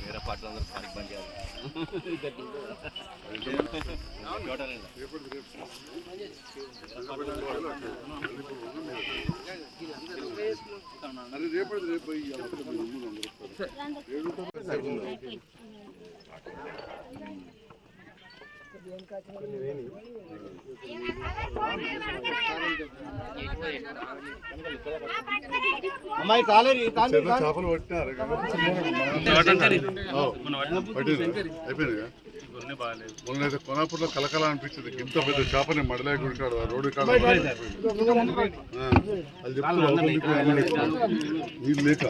వేరే పాటలు అందరూ పానికి బంద్ చేయాలి అరే రేపటి రేపు పోయి ఇవాళ అప్పుడు మీరు ముందు అందరూ వస్తారు. అమ్మాయి కాలేరి చెర్ల చేపలు పట్టినారు? మొన్న కొనాపూర్లో కలకల అనిపించింది. ఇంత పెద్ద చేపని మడలే గుడి కాడ రోడ్డు కాడ ఆ, అది చెప్తున్నా. నీళ్ళు లేక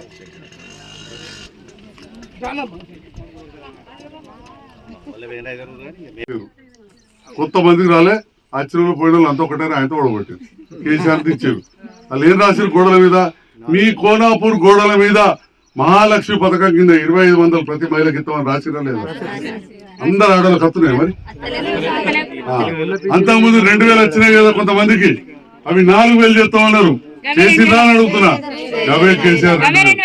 కొంతమందికి రాలే అచ్చిన పోయిన వాళ్ళు అంతా ఒకటే ఆయనతో ఓడగొట్టారు కేసీఆర్ ఇచ్చారు. వాళ్ళు ఏం రాశారు గోడల మీద మీ కోనాపూర్ గోడల మీద మహాలక్ష్మి పథకం కింద ఇరవై ఐదు వందలు ప్రతి మహిళకి ఇస్తామని రాసిరా లేదా? అందరు ఆడవాళ్ళకి వస్తున్నాయి మరి? అంతకుముందు రెండు వేలు వచ్చినాయి కదా కొంతమందికి. అవి నాలుగు వేలు చెప్తామన్నారు చేసిందా అని అడుగుతున్నా. అవే కేసీఆర్ రెండు వేలు.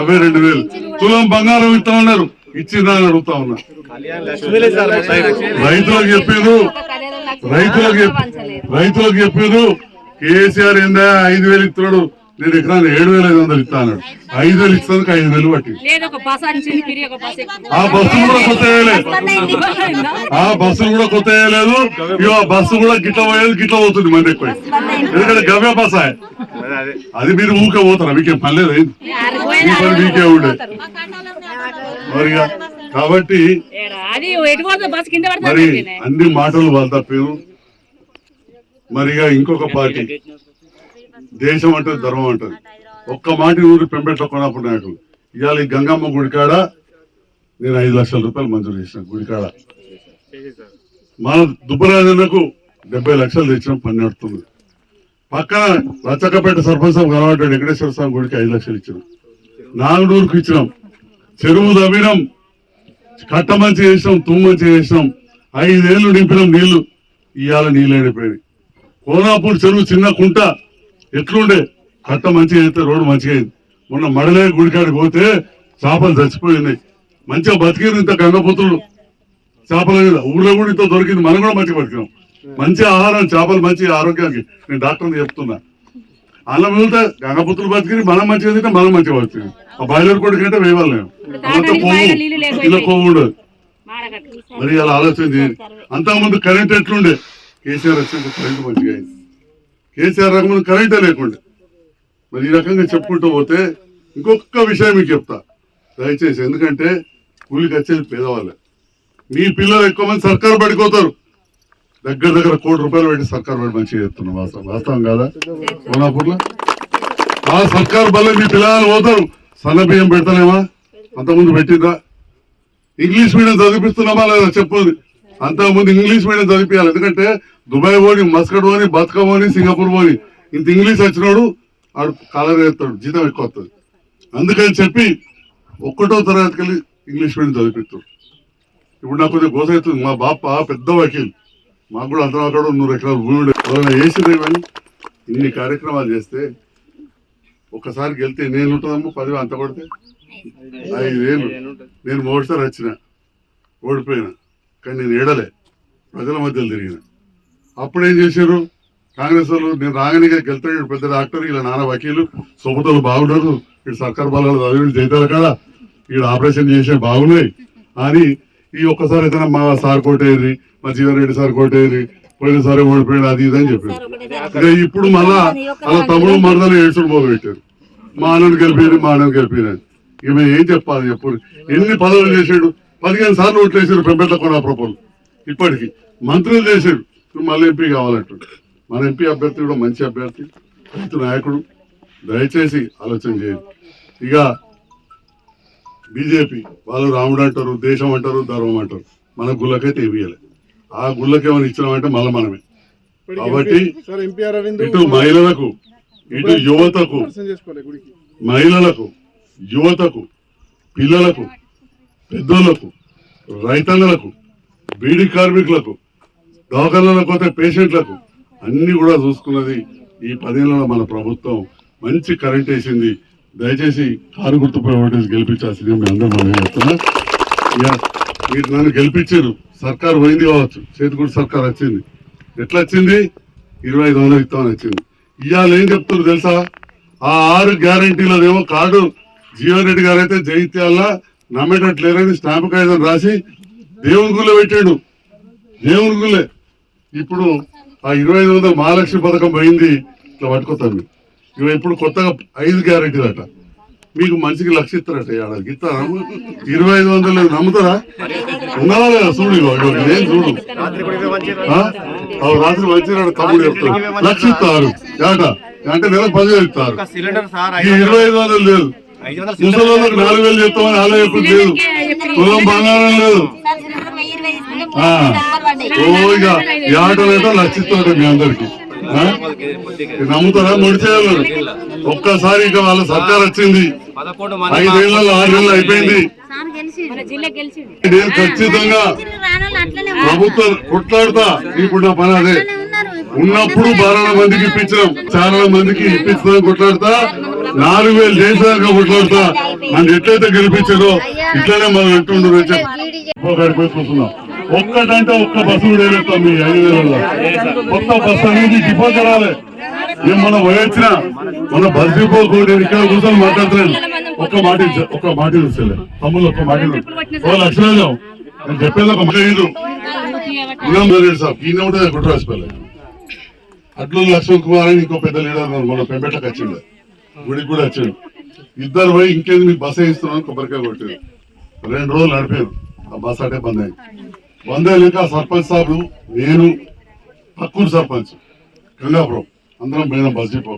అవే రెండు వేలు. తులం బంగారం ఇస్తామన్నారు ఇచ్చిందా అని అడుగుతా ఉన్నా. రైతులకు చెప్పారు రైతులకు రైతులకు చెప్పారు కేసీఆర్ ఏందా ఐదు వేలు ఇస్తున్నాడు. నేను ఎకరాన్ని ఏడు వేల ఐదు వందలు ఇస్తా అన్నాడు. ఐదు వేలు ఇస్తానికి ఐదు వేలు పట్టి. ఆ బస్సులు కూడా కొత్త ఆ బస్సులు కూడా కొత్త వేయలేదు. ఇగో ఆ బస్సు కూడా గిట్ల పోయేది గిట్ల పోతుంది మంది ఎక్కువ ఎందుకంటే గవ్య బస్. అది మీరు ఊకే పోతారా? మీకేం పర్లేదు మీకే ఉండే. మరిగా కాబట్టి మరి అన్ని మాటలు వాళ్ళు తప్పారు. మరిగా ఇంకొక పార్టీ. దేశం అంటే ధర్మం అంటది. ఒక్క మాట ఊరి పెంపెట్ల కొనప్పుడు నాయకులు. ఇవాళ ఈ గంగమ్మ గుడికాడ నేను ఐదు లక్షల రూపాయలు మంజూరు చేసిన గుడికాడ. మన దుబ్బరాజన్నకు డెబ్బై లక్షలు తెచ్చిన పని నడుతుంది పక్కన రచ్చకపేట సర్పంచ్ కనబడ్డాడు వెంకటేశ్వర స్వామి గుడికి ఐదు లక్షలు ఇచ్చినాం. నాగనూరుకు ఇచ్చినాం. చెరువు దవ్వినాం కట్ట మంచి చేసినాం తుమ్ము చేసినాం ఐదేళ్ళు నింపినాం నీళ్ళు ఇవాళ నీళ్ళు ఎండిపోయినాయి కోనాపూర్ చెరువు చిన్న కుంట ఎట్లుండే? కట్ట మంచిగా అయితే రోడ్డు మంచిగా అయింది. మొన్న మడలే గుడికాడికి పోతే చేపలు చచ్చిపోయినాయి. మంచిగా బతికిరు ఇంత గంగపుత్రులు. చేపల మీద ఊళ్ళో కూడా ఇంత దొరికింది. మనం కూడా మంచిగా బతికినాం. మంచి ఆహారం చేపలు మంచి ఆరోగ్యానికి. నేను డాక్టర్ని చెప్తున్నా. అన్నం మిగిలితే గంగపుత్రులు బతికి మనం మంచిగా తింటే మనం మంచిగా బతికినాం ఆ బాయిలర్ కొడుకు అంటే అంత కొవ్వు. ఇలా కొవ్వు ఉండదు. మాడగట్టు మరి అలా ఆలోచన చేయండి అంతకుముందు కరెంట్ ఎట్లుండే? కేసీఆర్ వచ్చినప్పుడు కరెంట్ మంచిగా అయింది. కేసీఆర్ రాకముందు కరెంటే లేకుండే. మరి ఈ రకంగా చెప్పుకుంటూ పోతే ఇంకొక విషయం మీకు చెప్తా. దయచేసి ఎందుకంటే కూలికి వచ్చేది పేదవాళ్ళే. మీ పిల్లలు ఎక్కువ మంది సర్కారు పడిపోతారు దగ్గర దగ్గర కోటి రూపాయలు పెట్టి సర్కార్ పెట్టి మంచిగా చెప్తున్నాం వాస్తవం వాస్తవం కాదా? కోనాపూర్లో ఆ సర్కార్ బల్ల మీ పిల్లలు పోతారు. సన్న బియ్యం పెడతలేమా? అంతకుముందు పెట్టిందా? ఇంగ్లీష్ మీడియం చదివిస్తున్నామా లేదా చెప్పండి. అంతకుముందు ఇంగ్లీష్ మీడియం చదివించాలి ఎందుకంటే దుబాయ్ పోని మస్కట్ పోని బతుకం పోని సింగపూర్ పోని. ఇంత ఇంగ్లీష్ వచ్చినోడు ఆడు కలర్ వేస్తాడు జీతం ఎక్కువ వస్తుంది. అందుకని చెప్పి ఒక్కటో తరగతికి వెళ్ళి ఇంగ్లీష్ మీడియం చదివిస్తాడు ఇప్పుడు నాకు కొద్దిగా గోస అవుతుంది మా బాప పెద్ద వకీల్. మాకు కూడా అంతా అక్కడ నూరు ఎకరాలు భూమి ఉండే. ఎవరైనా వేసిందే ఇన్ని కార్యక్రమాలు చేస్తే ఒక్కసారి గెలితే నేను ఉంటుందమ్మా? పది అంత కొడితే? ఐదేళ్ళు నేను మొదటిసారి వచ్చిన ఓడిపోయినా. కానీ నేను ఏడలే. ప్రజల మధ్యలో తిరిగిన. అప్పుడేం చేశారు? కాంగ్రెస్ వాళ్ళు నేను రాగానే గెలుతాడు. పెద్ద డాక్టర్ ఇలా నాన్న వకీలు సొబతలు బాగున్నారు. వీడు సర్కార్ బలాలు చదివి చేతారు కాడ. ఈడు ఆపరేషన్ చేసే బాగున్నాయి. అని ఈ ఒక్కసారి అయితే మా సార్ కొట్టేది మా జీవన్ రెడ్డి సార్ కొట్టేది పోయినసారి ఓడిపోయాడు అది ఇది అని చెప్పారు. ఇప్పుడు మళ్ళా అలా తమ్ముడు మరదలు ఏడ్చుడు మొదలు పెట్టారు. మా అన్నను గెలిపారు మా అన్నను గెలిపారు ఇక మేము ఏం చెప్పాలి చెప్పు ఎన్ని పదవులు చేసాడు పదిహేను సార్లు ఓట్లు వేసాడు పెంపెట్ల కొన ప్రపోజల్ ఇప్పటికి మంత్రులు చేశాడు ఇప్పుడు మళ్ళీ ఎంపీ కావాలంటాడు. మన ఎంపీ అభ్యర్థి కూడా మంచి అభ్యర్థి రైతు నాయకుడు. దయచేసి ఆలోచన చేయండి. ఇక బీజేపీ వాళ్ళు రాముడు అంటారు దేశం అంటారు ధర్మం అంటారు. మన గుళ్ళకైతే ఇవ్వాలి ఆ గుళ్ళకి ఏమైనా ఇచ్చినామంటే మళ్ళీ మనమే. కాబట్టి ఇటు మహిళలకు ఇటు యువతకు మహిళలకు యువతకు పిల్లలకు పెద్దోళ్ళకు రైతన్నలకు బీడీ కార్మికులకు దవాఖానాలకు పోతే పేషెంట్లకు అన్ని కూడా చూసుకున్నది ఈ పదేళ్ళలో మన ప్రభుత్వం. మంచి కరెంట్ వేసింది. దయచేసి కారు గుర్తుపై ఓటేసి గెలిపించాల్సింది మీ అందరూ మనం చెప్తున్నా. ఇక మీరు నన్ను గెలిపించారు. సర్కార్ పోయింది కావచ్చు. చేతికూడి సర్కార్ వచ్చింది. ఎట్లా వచ్చింది ఇరవై ఐదు వందలు ఇస్తామని వచ్చింది. ఇవాళ ఏం చెప్తున్నారు తెలుసా? ఆ ఆరు గ్యారంటీలదేమో కార్డు జీవన్ రెడ్డి గారు అయితే జైత్యాల నమ్మేటట్టు లేరని స్టాంపు కాగితం రాసి దేవుని గుళ్ళో పెట్టాడు. దేవుని గుళ్ళే. ఇప్పుడు ఆ ఇరవై ఐదు వందల మహాలక్ష్మి పథకం పోయింది. ఇట్లా పట్టుకోతాను ఇవి ఇప్పుడు కొత్తగా ఐదు గ్యారెంటీలు అట మీకు మనిషికి లక్ష ఇస్తారట ఏడాదికి ఇస్తారా? ఇరవై ఐదు వందలు నమ్ముతారా? ఉన్నావా లేదా? చూడు నేను చూడు. రాత్రి మంచిగా తమ్ముడు చెప్తాడు. లక్ష ఇస్తారు. ఏట? అంటే నెలకు పదివేలు ఇస్తారు. సిలిండర్ సార్ ఈ ఇరవై ఐదు వందలు లేదు. ముసలి నాలుగు వేలు చెప్తామని అలా ఎప్పుడు లేదు. కులం బంగారం లేదు. ఆ. ఓ ఇక ఈ ఆటోలైతే లక్షిస్తాడు మీ అందరికి. నమ్ముతారా? ముడిచేయాలి ఒక్కసారి ఇక వాళ్ళ సర్కార్ వచ్చింది. ఐదేళ్ళలో ఆరు నెలలు అయిపోయింది. మన జిల్లా గెలిచింది. నేను ఖచ్చితంగా ప్రభుత్వం కొట్లాడతా. ఇప్పుడు నా పని అదే. ఉన్నప్పుడు బారాల మందికి ఇప్పించినాం. చాలా మందికి ఇప్పించడం కొట్లాడతా. నాలుగు వేలు చేసాక కొట్లాడతా. నన్ను ఎట్లయితే గెలిపించారో ఇట్లనే మనం అంటుండ్రు ఒక్కటంటే ఒక్క బస్సు కూడా వేస్తాం మీ ఐదు వేలలో? కొత్త బస్సు అనేది డిపో కరాలి మేము మనం పోయొచ్చిన మన బస్ డిపో కూడా ఇక్కడ కూర్చొని మాట్లాడుతున్నాను ఒక్క మాట ఒక్క మాట ఇచ్చలే. తమ్ముళ్ళు ఒక్క మాట ఓ లక్షణం నేను చెప్పేది ఒక మాట ఇదు సార్. రెడ్డి ఈయన ఉంటే కుట్రాసిపల్లి అట్లు లక్ష్మణ్ కుమార్ అని ఇంకో పెద్ద లీడర్ మన పెంపెట్లకు వచ్చిండు. గుడికి కూడా వచ్చాడు. ఇద్దరు పోయి ఇంకేది మీకు బస్ వేయిస్తున్నాను కొబ్బరికాయ కొట్టారు. రెండు రోజులు నడిపారు. ఆ బస్ అటే బంద్ అయింది. వందే లేక సర్పంచ్ సాబు నేను పక్కూరు సర్పంచ్. గంగాపురం. అందరం పోయినాం బస్ డిపో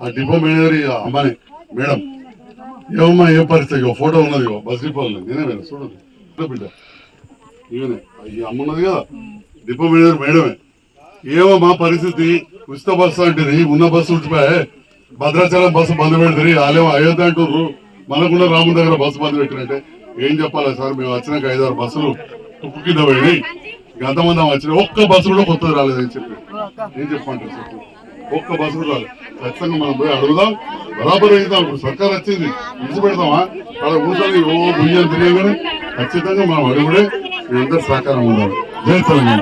ఆ డిపో మేనేజర్ అమ్మాయి మేడం ఏమమ్మా ఏ పరిస్థితి? ఇగో ఫోటో ఉన్నది ఇగో బస్ డిపోలో నేనే మేడం చూడండి. బిడ్డ. ఇవనే ఈ అమ్మ ఉన్నది కదా. డిపో మేనేజర్ మేడమే. ఏమో మా పరిస్థితి. ఉచిత బస్సు అంటే ఉన్న బస్సు ఉంచిపోయా భద్రాచలం బస్సు బంద్ పెడతారు. వాళ్ళేమో అయోధ్య అంటుర్రు. మనకుండా రాముడి దగ్గర బస్సు బంద్ పెట్టినట్టే ఏం చెప్పాలి సార్? మేము వచ్చినాక ఐదారు బస్సులు తుక్కు కింద పోయినాయి గతమంది వచ్చిన ఒక్క బస్సు కూడా కొత్తది రాలేదని చెప్పి. ఏం చెప్పమంటారు సార్ ఒక్క బస్సు కూడా రాలేదు. ఖచ్చితంగా మనం పోయి అడుగుదాం. బరాబర్ అవుతాం ఇప్పుడు సర్కార్ వచ్చింది. ఇచ్చి పెడతామా? అలా కూర్చొని ఓ భుజం తిరిగానే ఖచ్చితంగా మనం అడుగుడే మీ అందరు సహకారం ఉండాలి. జై తెలంగాణ.